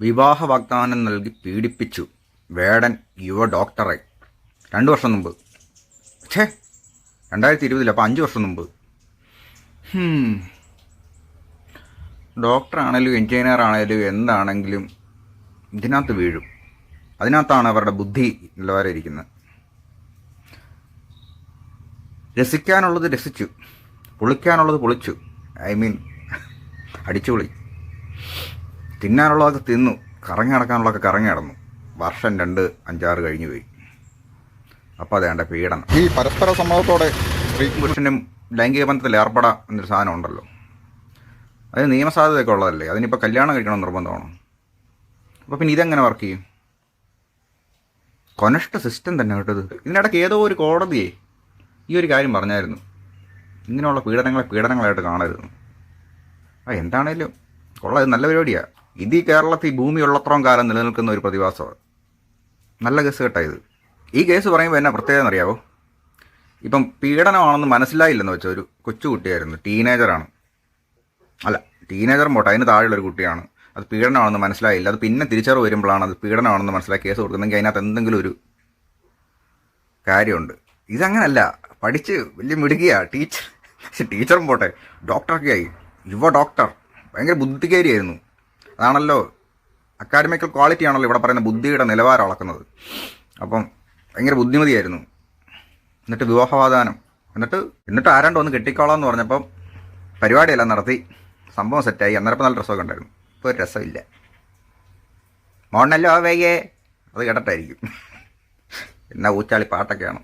വിവാഹ വാഗ്ദാനം നൽകി പീഡിപ്പിച്ചു വേടൻ യുവ ഡോക്ടറെ. രണ്ട് വർഷം മുമ്പ്. ഛേ രണ്ടായിരത്തി ഇരുപതിൽ അപ്പോൾ അഞ്ച് വർഷം മുമ്പ്. ഡോക്ടറാണേലും എഞ്ചിനീയർ ആണേലും എന്താണെങ്കിലും ഇതിനകത്ത് വീഴും. അതിനകത്താണ് അവരുടെ ബുദ്ധി നിലവാരം ഇരിക്കുന്നത്. രസിക്കാനുള്ളത് രസിച്ചു. പൊളിക്കാനുള്ളത് പൊളിച്ചു. ഐ മീൻ അടിച്ചു പൊളി തിന്നാനുള്ളതൊക്കെ തിന്നു. കറങ്ങി നടക്കാനുള്ളതൊക്കെ കറങ്ങി നടന്നു. വർഷം രണ്ട് അഞ്ചാറ് കഴിഞ്ഞു പോയി. അപ്പോൾ അതേണ്ട പീഡനം. ഈ പരസ്പര സമ്മതത്തോടെ സ്ത്രീ പുരുഷനും ലൈംഗിക ബന്ധത്തിൽ ഏർപ്പെടാം എന്നൊരു സാധനം ഉണ്ടല്ലോ. അത് നിയമസാധ്യതയൊക്കെ ഉള്ളതല്ലേ? അതിനിപ്പോൾ കല്യാണം കഴിക്കണം നിർബന്ധമാണോ? അപ്പോൾ പിന്നെ ഇതെങ്ങനെ വർക്ക് ചെയ്യും? കൊനഷ്ട സിസ്റ്റം തന്നെ കേട്ടത് ഇതിനിടയ്ക്ക് ഏതോ ഒരു കോടതിയെ ഈ ഒരു കാര്യം പറഞ്ഞായിരുന്നു. ഇങ്ങനെയുള്ള പീഡനങ്ങളെ പീഡനങ്ങളായിട്ട് കാണരുത് ആ എന്താണേലും കൊള്ളാം ഇത് നല്ല പരിപാടിയാണ് ഇത് ഈ കേരളത്തിൽ ഭൂമി ഉള്ളത്രോം കാലം നിലനിൽക്കുന്ന ഒരു പ്രതിഭാസമാണ്. നല്ല കേസ് കേട്ടാ ഇത്. ഈ കേസ് പറയുമ്പോൾ എന്നാ പ്രത്യേകത അറിയാവോ ഇപ്പം പീഡനമാണെന്ന് മനസ്സിലായില്ലെന്ന് വെച്ചാൽ ഒരു കൊച്ചുകുട്ടിയായിരുന്നു ടീനേജറാണ്. അല്ല ടീനേജർ പോട്ടെ അതിന് താഴെയുള്ള ഒരു കുട്ടിയാണ്. അത് പീഡനമാണെന്ന് മനസ്സിലായില്ല. അത് പിന്നെ തിരിച്ചറിവ് വരുമ്പോഴാണ് അത് പീഡനമാണെന്ന് മനസ്സിലാക്കി കേസ് കൊടുക്കുന്നെങ്കിൽ അതിനകത്ത് എന്തെങ്കിലും ഒരു കാര്യമുണ്ട്. ഇതങ്ങനല്ല. പഠിച്ച് വലിയ മിടുകിയാ ടീച്ചർ ടീച്ചറും പോട്ടെ ഡോക്ടറൊക്കെ ആയി യുവ ഡോക്ടർ. ഭയങ്കര ബുദ്ധികാരിയായിരുന്നു അതാണല്ലോ. അക്കാഡമിക്കൽ ക്വാളിറ്റി ആണല്ലോ ഇവിടെ പറയുന്ന ബുദ്ധിയുടെ നിലവാരം അളക്കുന്നത്. അപ്പം ഭയങ്കര ബുദ്ധിമതിയായിരുന്നു. എന്നിട്ട് വിവാഹവാദാനം. എന്നിട്ട് എന്നിട്ട് ആരാണ്ട് ഒന്ന് കെട്ടിക്കോളാം എന്ന് പറഞ്ഞപ്പം പരിപാടിയെല്ലാം നടത്തി. സംഭവം സെറ്റായി അന്നേരപ്പം നല്ല രസമൊക്കെ ഉണ്ടായിരുന്നു. ഇപ്പോൾ ഒരു രസമില്ല. മോണല്ലോ വയ്യേ അത് കേട്ടിട്ടായിരിക്കും. എന്നാ ഊച്ചാളി പാട്ടൊക്കെയാണ്?